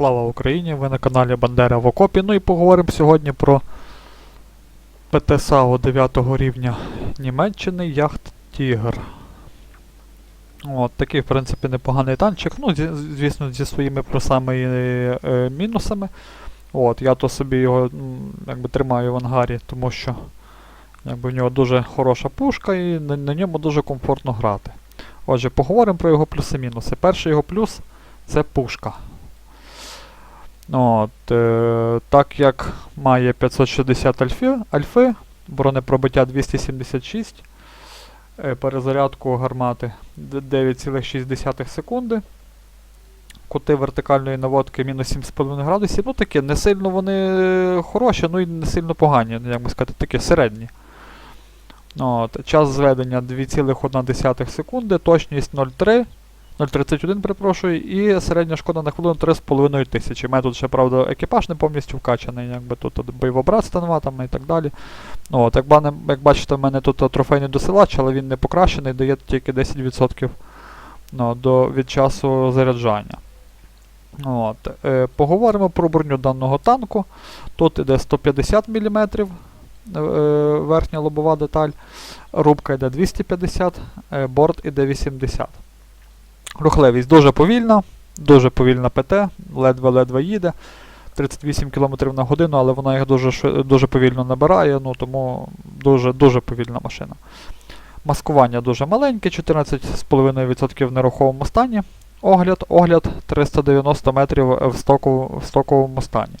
Слава Україні! Ви на каналі Бандера в Окопі. Ну і поговоримо сьогодні про ПТ САУ 9 рівня Німеччини Яхт Тігр. От, такий, в принципі, непоганий танчик. Ну, звісно, зі своїми плюсами і е, мінусами. От, я то собі його якби, тримаю в ангарі, тому що якби, в нього дуже хороша пушка і на, на ньому дуже комфортно грати. Отже, поговоримо про його плюси-мінуси. Перший його плюс це пушка. От, е, так як має 560 альфи, альфи бронепробиття 276, е, перезарядку гармати 9,6 секунди. Кути вертикальної наводки мінус 7,5 градусів. Ну такі, не сильно вони хороші, ну і не сильно погані, як би сказати, такі середні. От, час зведення 2,1 секунди, точність 0,3. 0,31, перепрошую, і середня шкода на хвилину 3,5 тисячі. У мене тут ще, правда, екіпаж не повністю вкачаний, якби тут от бойовобратство нова і так далі. Ну, от, як, як бачите, в мене тут трофейний досилач, але він не покращений, дає тільки 10% ну, до, від часу заряджання. От, е, поговоримо про броню даного танку. Тут іде 150 мм е, верхня лобова деталь, рубка йде 250, е, борт іде 80. Рухливість дуже повільна, дуже повільна ПТ, ледве-ледве їде. 38 км на годину, але вона їх дуже, дуже повільно набирає, ну тому дуже, дуже повільна машина. Маскування дуже маленьке, 14,5% в нерухомому стані. Огляд, огляд 390 метрів в, стоку, в стоковому стані.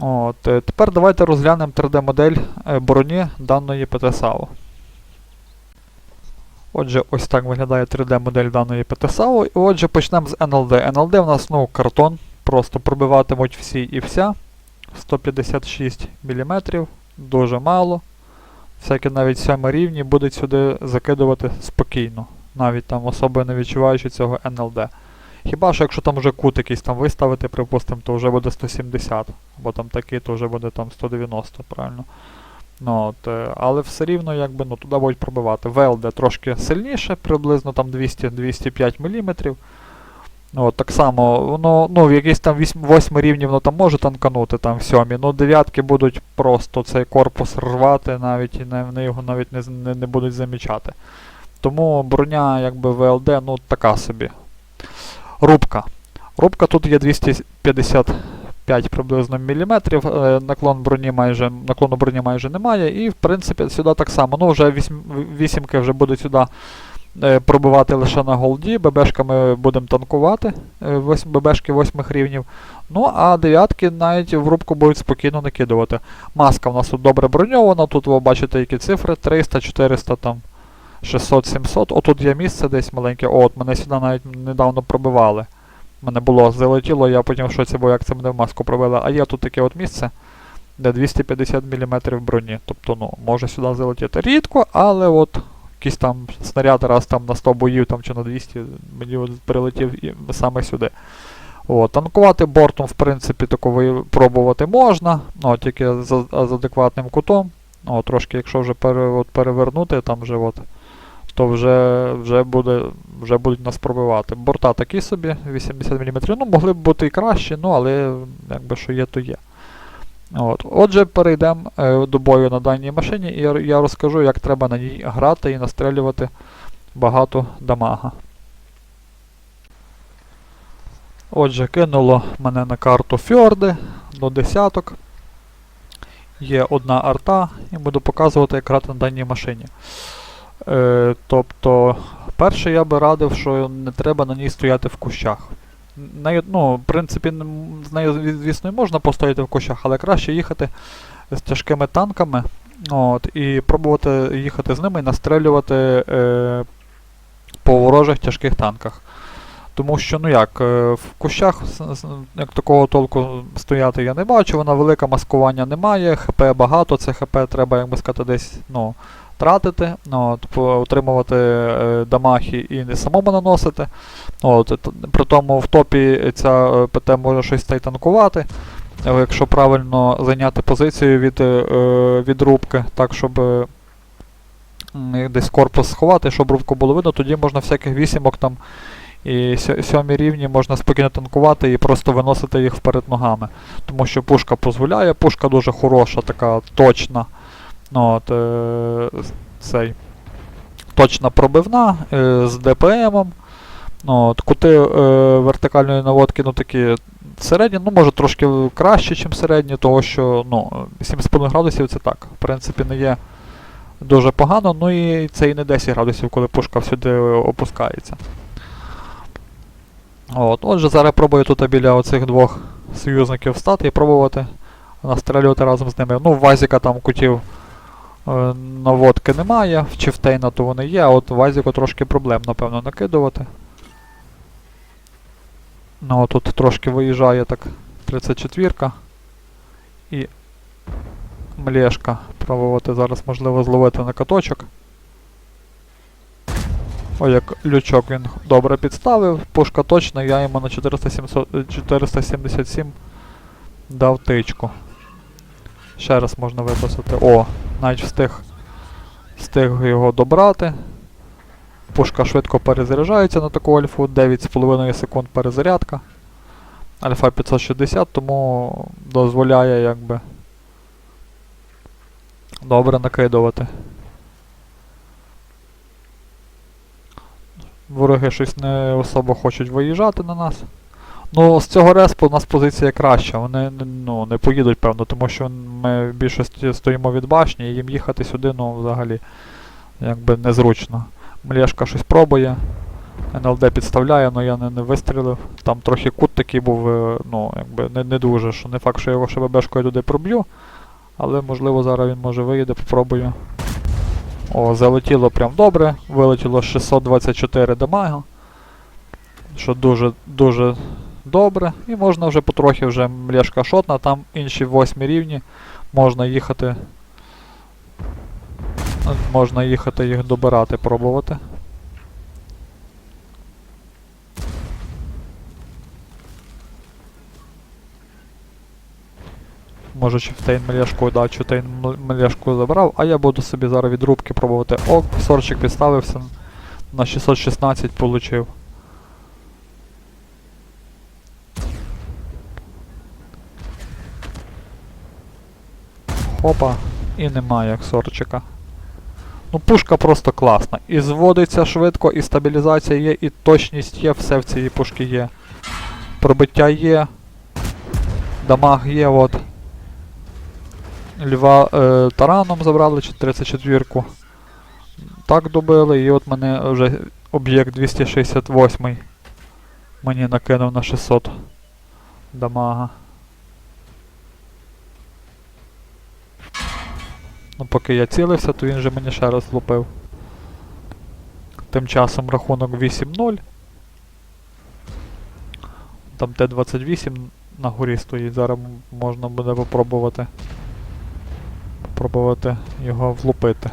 От, е, тепер давайте розглянемо 3D-модель е, броні даної ПТСАУ. Отже, ось так виглядає 3D-модель даної ПТСАУ. І отже, почнемо з НЛД. НЛД в нас ну, картон, просто пробиватимуть всі і вся. 156 мм, дуже мало. Всякі навіть 7 рівні будуть сюди закидувати спокійно, навіть там особо не відчуваючи цього НЛД. Хіба що якщо там вже кут якийсь там виставити, припустимо, то вже буде 170, або там такий, то вже буде там 190, правильно? Ну, от, е, але все рівно якби, ну, туди будуть пробивати. ВЛД трошки сильніше, приблизно там 200-205 мм. Ну, от, так само, воно, ну, в якийсь там 8 рівні воно там може танканути, там в 7. Ну, дев'ятки будуть просто цей корпус рвати, навіть і вони його навіть не, не, не будуть замічати. Тому броня, якби ВЛД, ну, така собі. Рубка. Рубка тут є 255 приблизно міліметрів, е, наклон броні майже, наклону броні майже немає, і в принципі сюди так само. Ну, вже вісім, вісімки вже будуть сюди е, пробивати лише на голді, ББшками будемо танкувати, е, ББшки 8 рівнів. Ну, а дев'ятки навіть в рубку будуть спокійно накидувати. Маска в нас тут добре броньована, тут ви бачите які цифри, 300, 400 там. 600-700. Отут є місце десь маленьке. От мене сюди навіть недавно пробивали. Мене було залетіло, я потім в шоці був, як це мене в маску пробили. А є тут таке от місце, де 250 мм броні. Тобто, ну, може сюди залетіти рідко, але от якийсь там снаряд раз там на 100 боїв там, чи на 200 мені от прилетів і саме сюди. От, танкувати бортом, в принципі, таковий пробувати можна, ну, тільки з, з адекватним кутом. О, трошки, якщо вже пере, от, перевернути, там вже от, то вже, вже, буде, вже будуть нас пробивати. Борта такі собі, 80 мм. Ну, могли б бути і кращі, ну, але якби що є, то є. От. Отже, перейдемо е, до бою на даній машині, і я, розкажу, як треба на ній грати і настрелювати багато дамага. Отже, кинуло мене на карту фьорди до десяток. Є одна арта, і буду показувати, як грати на даній машині. Е, тобто, перше я би радив, що не треба на ній стояти в кущах. Нею, ну, в принципі, з нею, звісно, і можна постояти в кущах, але краще їхати з тяжкими танками от, і пробувати їхати з ними і настрелювати е, по ворожих тяжких танках. Тому що, ну як, е, в кущах як такого толку стояти я не бачу, вона велика маскування немає, ХП багато, це ХП треба, як би сказати, десь ну, тратити, ну, от, отримувати е, дамахи і не самому наносити. От, при тому в топі ця е, ПТ може щось та й танкувати. е, Якщо правильно зайняти позицію від, рубки, так щоб десь корпус сховати, щоб рубку було видно, тоді можна всяких вісімок там І сьо- сьомі рівні можна спокійно танкувати і просто виносити їх вперед ногами. Тому що пушка дозволяє, пушка дуже хороша, така точна. Ну, от, е, цей, точна пробивна е, з ДПМом. Ну, от, кути е, вертикальної наводки ну, такі середні, ну може трошки краще, ніж середні, того що ну, 7,5 градусів це так. В принципі, не є дуже погано, ну і це і не 10 градусів, коли пушка всюди опускається. От, отже, зараз пробую тут біля оцих двох союзників встати і пробувати настрелювати разом з ними. Ну, Вазіка там кутів наводки немає, в Чифтейна то вони є, а от Вазіку трошки проблем, напевно, накидувати. Ну, тут трошки виїжджає так 34-ка. І млешка. Пробувати зараз можливо зловити на каточок. Ой, як лючок він добре підставив. Пушка точна, я йому на 400, 477 дав тичку. Ще раз можна виписати. О, навіть встиг, встиг його добрати. Пушка швидко перезаряджається на таку альфу, 9,5 секунд перезарядка. Альфа 560, тому дозволяє якби добре накидувати. Вороги щось не особо хочуть виїжджати на нас. Ну, з цього респу у нас позиція краща. Вони ну, не поїдуть, певно, тому що ми в більшості стоїмо від башні, і їм їхати сюди, ну, взагалі, якби незручно. Млєшка щось пробує. НЛД підставляє, але я не, не вистрілив. Там трохи кут такий був, е, ну, якби не, не дуже, що не факт, що я його ШББшкою туди проб'ю. Але можливо зараз він може виїде, попробую. О, залетіло прям добре. Вилетіло 624 дамага. Що дуже дуже добре. І можна вже потрохи вже млешка шотна, там інші восьмі рівні. Можна їхати. Можна їхати їх добирати, пробувати. Може Чифтейн млешку, да, Чифтейн млешку забрав, а я буду собі зараз від рубки пробувати. О, сорчик підставився. На 616 получив. Хопа, і немає як сорчика. Ну, пушка просто класна. І зводиться швидко, і стабілізація є, і точність є, все в цій пушці є. Пробиття є. Дамаг є, от. Льва е, тараном забрали, чи 34-ку. Так добили, і от мене вже об'єкт 268 мені накинув на 600 дамага. Ну поки я цілився, то він же мені ще раз влупив. Тим часом рахунок 8-0. Там Т-28 на горі стоїть, зараз можна буде попробувати. Попробувати його влупити.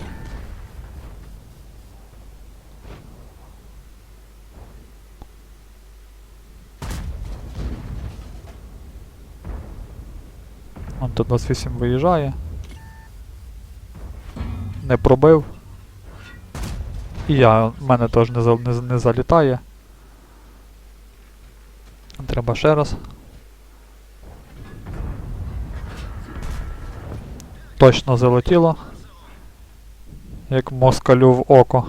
Он Т-28 виїжджає. Не пробив. І я, в мене теж не, не, не залітає. Треба ще раз. Точно залетіло. Як москалю в око.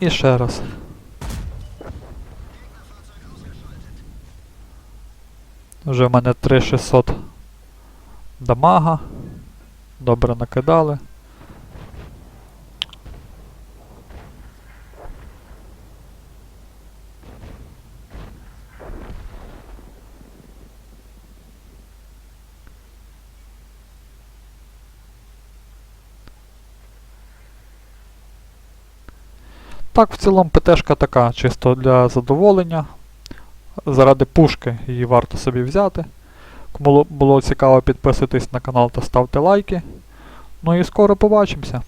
І ще раз. Вже в мене 3600 дамага. Добре накидали. Так, в цілому ПТшка така, чисто для задоволення. Заради пушки її варто собі взяти. Кому було цікаво, підписуйтесь на канал та ставте лайки. Ну і скоро побачимося.